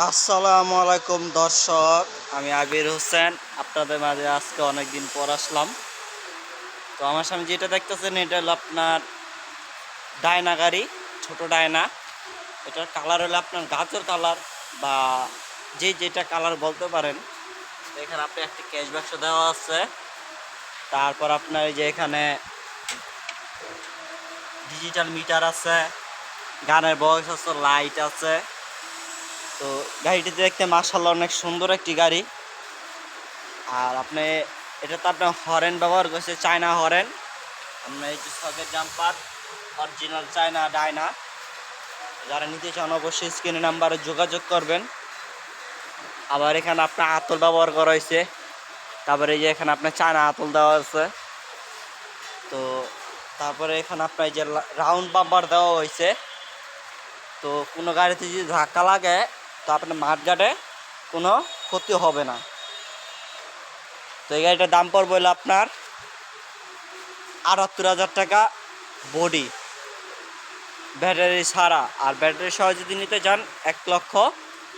আসসালামু আলাইকুম, দর্শক। আমি আবির হোসেন, আপনাদের মাঝে আজকে অনেকদিন পর আসলাম। তো আমার সামনে যেটা দেখতেছেন, এটা হলো আপনার ডায়না গাড়ি, ছোট ডায়না। এটার কালার হলো আপনার গাছের কালার বা যে যেটা কালার বলতে পারেন। এখানে আপনি একটি ক্যাশ বাক্স দেওয়া আছে। তারপর আপনার এই যে এখানে ডিজিটাল মিটার আছে, গানের বয়স আছে, লাইট আছে। তো গাড়িটি দেখতে মার্শাল্লাহ অনেক সুন্দর একটি গাড়ি। আর আপনি, এটা তো আপনার হরেন ব্যবহার করছে, চায়না হরেন। আপনার এই যে সকেট জাম্পার, অরিজিনাল চায়না ডায়না। যারা নিতে চান অবশ্যই স্ক্রিনে নাম্বারে যোগাযোগ করবেন। আবার এখানে আপনার আতল ব্যবহার করা হয়েছে। তারপরে এই যে এখানে আপনার চায়না আতল দেওয়া আছে। তো তারপরে এখানে আপনার যে রাউন্ড বাম্পার দেওয়া হয়েছে। তো কোনো গাড়িতে যদি ধাক্কা লাগে তো আপনার মাঠঘাটে কোনো ক্ষতি হবে না। তো এই গাড়িটার দাম পড়বে হলো আপনার আটাত্তর হাজার টাকা বডি ব্যাটারি ছাড়া, আর ব্যাটারি সহ যদি নিতে চান, এক লক্ষ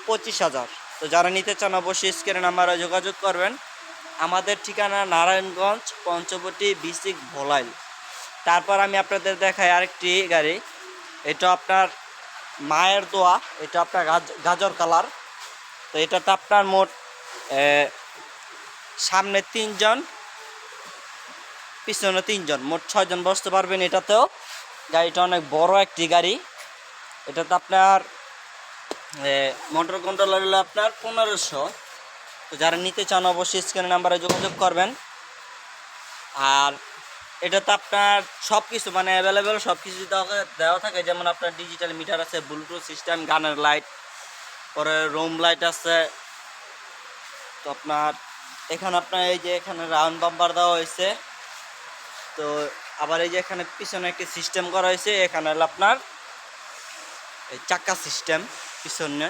পঁচিশ হাজার। তো যারা নিতে চান, অবশ্যই স্ক্রিনে নাম্বারে যোগাযোগ করবেন। আমাদের ঠিকানা নারায়ণগঞ্জ, পঞ্চবটি, বিসিক, ভোলাইল। তারপর আমি আপনাদের দেখাই আরেকটি গাড়ি। এটা আপনার মায়ের দোয়া, এটা আপনার গাজর কালার। তো এটাতে আপনার মোট সামনে তিনজন, পিছনে তিনজন, মোট ছয়জন বসতে পারবেন এটাতেও। গাড়িটা অনেক বড় একটি গাড়ি। এটাতে আপনার মোটর কন্ট্রোলার হলো আপনার পনেরোশো। তো যারা নিতে চান অবশ্যই স্ক্রিনের নাম্বারে যোগাযোগ করবেন। আর এটাতে আপনার সব কিছু মানে অ্যাভেলেবেল সব কিছু দেওয়া থাকে, যেমন আপনার ডিজিটাল মিটার আছে ব্লুটুথ সিস্টেম গানের লাইট পরে রুম লাইট আছে, তো আপনার এখানে আপনার এই যে এখানে রাউন্ড বাম্পার দেওয়া হয়েছে, তো আবার এই যে এখানে পিছনে একটি সিস্টেম করা হয়েছে, এখানে হলো আপনার এই চাক্কা সিস্টেম পিছনে।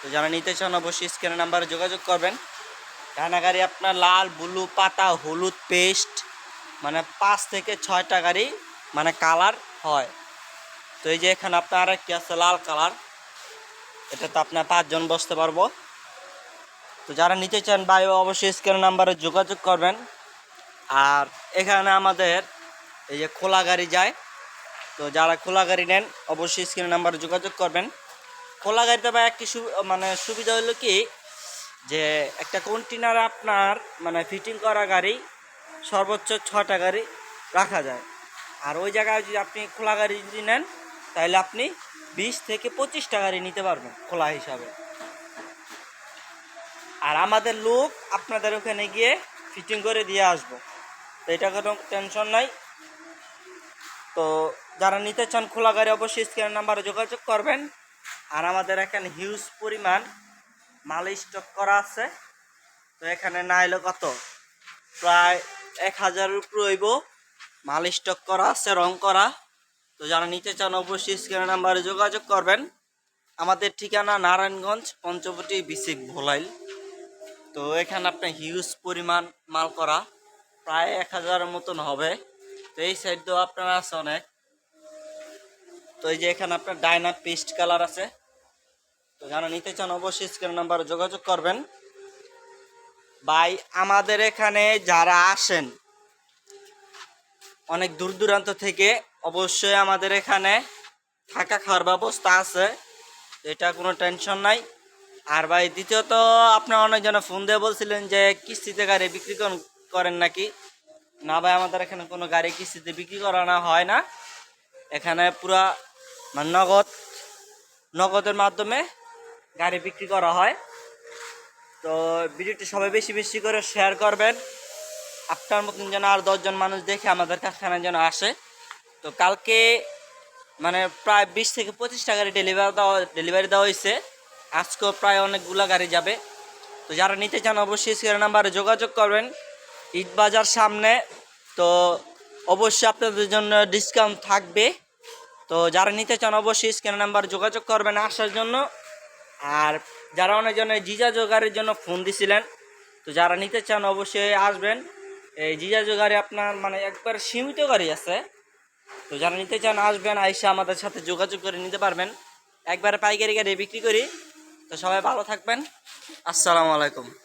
তো যারা নিতে চান অবশ্যই স্ক্রিনের নাম্বারে যোগাযোগ করবেন। গাড়ি আপনার লাল ব্লু পাতা, হলুদ পেস্ট মানে পাঁচ থেকে ছয়টা গাড়ি মানে কালার হয়। তো এই যে এখানে আপনার আরেকটি আছে লাল কালার। এটাতে আপনার পাঁচজন বসতে পারব। তো যারা নিতে চান বায়ু অবশ্যই স্ক্রিনের নাম্বারে যোগাযোগ করবেন। আর এখানে আমাদের এই যে খোলা গাড়ি যায়। তো যারা খোলা গাড়ি নেন, অবশ্যই স্ক্রিনের নাম্বারে যোগাযোগ করবেন। খোলা গাড়িতে বা একটি মানে সুবিধা হলো কি? যে একটা কন্টেনার আপনার মানে ফিটিং করা গাড়ি সর্বোচ্চ ছটা গাড়ি রাখা যায়। আর ওই জায়গায় যদি আপনি খোলা গাড়ি যদি নেন, তাহলে আপনি বিশ থেকে পঁচিশটা গাড়ি নিতে পারবেন খোলা হিসাবে। আর আমাদের লোক আপনাদের ওখানে গিয়ে ফিটিং করে দিয়ে আসব। তো এটা কোনো টেনশন নাই। তো যারা নিতে চান খোলা গাড়ি, অবশ্যই স্ক্রিনের নাম্বারে যোগাযোগ করবেন। আর আমাদের এখানে হিউজ পরিমাণ মাল স্টক করা আছে। তো এখানে না এলো কত? প্রায় এক হাজারের উপর হইব। মাল স্টক করা আছে রং করা। তো যারা নিতে চান অবশ্যই স্ক্রিনের নাম্বারে যোগাযোগ করবেন। আমাদের ঠিকানা নারায়ণগঞ্জ, পঞ্চবটি বিসিক ভোলাইল। তো এখানে আপনার হিউজ পরিমাণ মাল করা, প্রায় এক হাজারের মতন হবে। তো এই সাইড দিয়েও আপনার আছে অনেক। তো এই যে এখানে আপনার ডায়না পেস্ট কালার আছে। তো যারা নিতে চান অবশ্যই স্ক্রিন নাম্বারে যোগাযোগ করবেন। ভাই, আমাদের এখানে যারা আসেন, অনেক দূর দূরান্ত থেকে অবশ্যই আমাদের এখানে থাকা খাওয়ার ব্যবস্থা আছে। এটা কোনো টেনশন নাই। আর ভাই, দ্বিতীয়ত আপনার অনেকজনে ফোন দিয়ে বলছিলেন যে কিস্তিতে গাড়ি বিক্রি করেন- নাকি? না ভাই, আমাদের এখানে কোনো গাড়ি কিস্তিতে বিক্রি করানো হয় না। এখানে পুরা মানে নগদ, নগদের মাধ্যমে গাড়ি বিক্রি করা হয়। তো ভিডিওটি সবাই বেশি বেশি করে শেয়ার করবেন। আপনার মতন যেন আর দশজন মানুষ দেখে আমাদের কারখানায় যেন আসে। তো কালকে মানে প্রায় বিশ থেকে পঁচিশটা গাড়ি ডেলিভারি দেওয়া ডেলিভারি দেওয়া হয়েছে। আজকেও প্রায় অনেকগুলো গাড়ি যাবে। তো যারা নিতে চান অবশ্যই সিয়ার নাম্বারে যোগাযোগ করবেন। ঈদ বাজার সামনে। তো অবশ্যই আপনাদের জন্য ডিসকাউন্ট থাকবে। তো যারা নিতে চান অবশ্যই স্ক্যান নাম্বার যোগাযোগ করবেন আসার জন্য। আর যারা অনেক অনেকজনে জিজা জোগাড়ের জন্য ফোন দিছিলেন, তো যারা নিতে চান অবশ্যই আসবেন। এই জিজা জোগাড়ি আপনার মানে একবার সীমিত গাড়ি আছে। তো যারা নিতে চান আসবেন, আইসা আমাদের সাথে যোগাযোগ করে নিতে পারবেন। একবারে পাইকারি গাড়ি বিক্রি করি। তো সবাই ভালো থাকবেন। আসসালামু আলাইকুম।